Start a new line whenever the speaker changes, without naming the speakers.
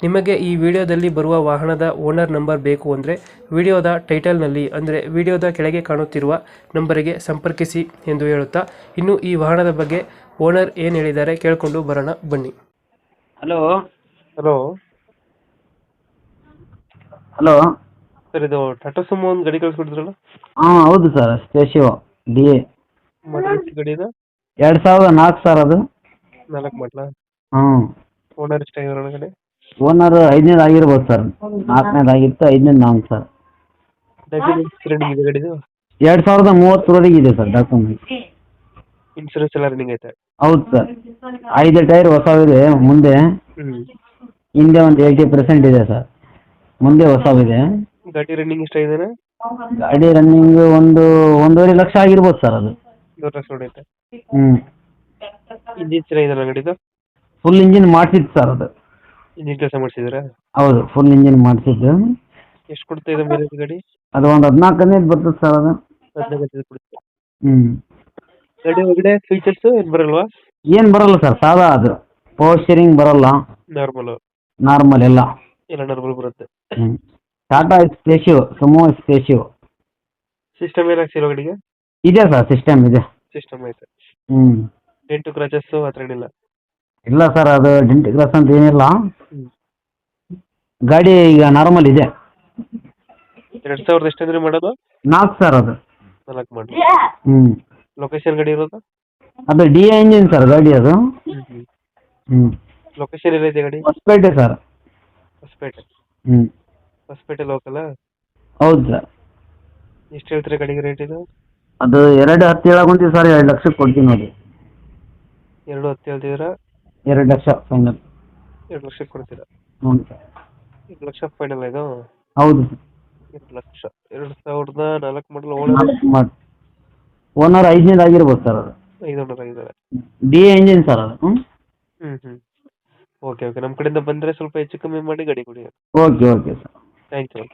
ನಿಮಗೆ ಈ ವಿಡಿಯೋದಲ್ಲಿ ಬರುವ ವಾಹನದ ಓನರ್ ನಂಬರ್ ಬೇಕು ಅಂದರೆ ವಿಡಿಯೋದ ಟೈಟಲ್ನಲ್ಲಿ ಅಂದರೆ ವಿಡಿಯೋದ ಕೆಳಗೆ ಕಾಣುತ್ತಿರುವ ನಂಬರಿಗೆ ಸಂಪರ್ಕಿಸಿ ಎಂದು ಹೇಳುತ್ತಾ ಇನ್ನು ಈ ವಾಹನದ ಬಗ್ಗೆ ಓನರ್ ಏನು ಹೇಳಿದ್ದಾರೆ ಕೇಳಿಕೊಂಡು ಬರೋಣ ಬನ್ನಿ.
ಹಲೋ.
ಹಲೋ.
ಹಲೋ.
ಸರ್ ಇದು ಟಾಟಾ ಸುಮೋ ಒಂದು ಗಡಿ ಕಳಿಸ್ಕೊಡಿದ್ರಲ್ಲ
ಹಾಂ ಹೌದು ಸರ್ ಸ್ಪೇಶಿಯೋ ಡಿ ಎ.
ಗಡಿ ಗಾಡಿನ
ಎರಡು ಸಾವಿರದ ನಾಲ್ಕು ಸರ್ ಅದು.
ನಾಲ್ಕು ಮಾಡಲ?
ಹ್ಞೂ
ಓನರ್ ಇಷ್ಟ ಒಳಗಡೆ
ಓನರ್ ಐದನೇದು ಆಗಿರ್ಬೋದು ಸರ್ ನಾಲ್ಕನೇದು ಆಗಿತ್ತು ಐದನೇದು ನಾವು ಸರ್
ಡಾಕ್ಯುಮೆಂಟ್ಸ್ ರನ್ನಿಂಗ್ ಇದೆ ಗಾಡಿದು
ಎರಡು ಸಾವಿರದ ಮೂವತ್ತರವರೆಗೆ ಇದೆ ಸರ್ ಡಾಕ್ಯುಮೆಂಟ್
ಇನ್ಸೂರೆನ್ಸ್ ಎಲ್ಲ ರನ್ನಿಂಗ್ ಐತೆ?
ಹೌದು ಸರ್ ಐದು ಟೈರ್ ಹೊಸವಿದೆ ಮುಂದೆ.
ಹ್ಞೂ
ಹಿಂದೆ ಒಂದು ಏಯ್ಟಿ ಪರ್ಸೆಂಟ್ ಇದೆ ಸರ್ ಮುಂದೆ ಹೊಸವಿದೆ
ಗಾಡಿ ರನ್ನಿಂಗ್ ಎಷ್ಟಾಗಿದ್ದಾನೆ
ಗಾಡಿ ರನ್ನಿಂಗ್ ಒಂದು ಒಂದೂವರೆ ಲಕ್ಷ ಆಗಿರ್ಬೋದು ಸರ್ ಅದು.
ದೊಡ್ಡ ಹೊಡೆಯುತ್ತೆ
ಹ್ಞೂ
ಇಂಜಿನ್ ಚೆನ್ನಾಗಿದೆ ಗಾಡಿದು?
ಫುಲ್ ಇಂಜಿನ್ ಮಾಡ್ತಿತ್ತು ಸರ್ ಅದು.
ಇಂಜಿನ್ ಕೆಲಸ
ಹೌದು ಫುಲ್ ಇಂಜಿನ್ ಮಾಡಿಸಿದ್ದು.
ಎಷ್ಟು ಕೊಡ್ತಾ ಇದೆ ಗಾಡಿ?
ಅದು ಒಂದು ಹದಿನಾಲ್ಕನೇದು ಬರ್ತದೆ ಸರ್ ಅದು.
ಹದಿನೈದು ಗಂಟೆ ಕೊಡುತ್ತೆ.
ಹ್ಞೂ
ಗಾಡಿ ಒಳಗಡೆ ಫೀಚರ್ಸ್ ಏನು ಬರಲ್ವಾ?
ಏನು ಬರಲ್ಲ ಸರ್ ಸಾದಾ ಅದು. ಪವರ್ ಸ್ಟೀರಿಂಗ್ ಬರಲ್ಲ.
ನಾರ್ಮಲ್
ನಾರ್ಮಲ್ ಎಲ್ಲ.
ಎಲ್ಲ ನಾರ್ಮಲ್ ಬರುತ್ತೆ.
ಹ್ಞೂ Tata Spacio Sumo Spacio
system ಏನು ಹಾಕ್ಸಿರೋ ಗಾಡಿಗೆ?
ಇದೆ ಸರ್ ಸಿಸ್ಟಮ್ ಇದೆ.
ಸಿಸ್ಟಮ್ ಐತೆ.
ಹ್ಮ್.
ಡೆಂಟು ಕ್ರಾಚಸ್ ಆ ಥರ ಏನಿಲ್ಲ?
ಇಲ್ಲ ಸರ್ ಅದು ಡೆಂಟ್ ಗ್ಲಾಸ್ ಅಂತ ಏನಿಲ್ಲ. ಗಾಡಿ ಈಗ ನಾರ್ಮಲ್ ಇದೆ.
ಎರಡು ಸಾವಿರದ ಎಷ್ಟಂದ್ರೆ ಮಾಡೋದು?
ನಾಲ್ಕು ಸರ್ ಅದು.
ನಾಲ್ಕು ಮಾಡಿ.
ಹ್ಞೂ
ಲೊಕೇಶನ್ ಗಾಡಿ ಇರೋದು?
ಅದು ಡಿ ಎ ಇಂಜಿನ್ ಸರ್ ಗಾಡಿ ಅದು.
ಹ್ಞೂ ಲೊಕೇಶನ್ ಎಲ್ಲೈತೆ ಗಾಡಿ?
ಹೊಸಪೇಟೆ ಸರ್
ಹೊಸಪೇಟೆ.
ಹ್ಞೂ
ಹೊಸಪೇಟೆ ಲೋಕಲ್
ಹೌದು ಸರ್
ಎಷ್ಟು ಹೇಳ್ತೀರಾ ಗಾಡಿಗೆ ರೇಟ್ ಇದು?
ಅದು ಎರಡು ಹತ್ತು ಹೇಳಕೊಂತೀವಿ ಸರ್ ಎರಡು ಲಕ್ಷಕ್ಕೆ ಕೊಡ್ತೀವಿ ನೋಡಿ.
ಎರಡು ಹತ್ತು ಹೇಳ್ತಿದ್ದೀರಾ?
ಎರಡು ಲಕ್ಷ ಫೈನಲ್
ಎರಡು ಲಕ್ಷಕ್ಕೆ ಕೊಡ್ತೀರಾ?
ಹ್ಞೂ ಸರ್
ಎರಡು ಲಕ್ಷ ಫೈನಲ್ ಇದು?
ಹೌದು. ಸರ್
ಎರಡು ಲಕ್ಷ. ಎರಡು ಸಾವಿರದ ನಾಲ್ಕು ಮಾಡಲ್ ಓನರ್?
ಮಾಡಿ ಓನರ್ ಐದನೇದು ಆಗಿರ್ಬೋದು ಸರ್ ಅದು.
ಐದು ಓನರ್ ಆಗಿದ್ದಾರೆ
ಡಿ ಎಂಜಿನ್ ಸರ್ ಅದು. ಹ್ಞೂ
ಹ್ಞೂ ಹ್ಞೂ ಓಕೆ ಓಕೆ ನಮ್ಮ ಕಡೆಯಿಂದ ಬಂದರೆ ಸ್ವಲ್ಪ ಹೆಚ್ಚು ಕಮ್ಮಿ ಮಾಡಿ ಗಾಡಿ ಕೊಡಿ.
Okay okay sir
thank you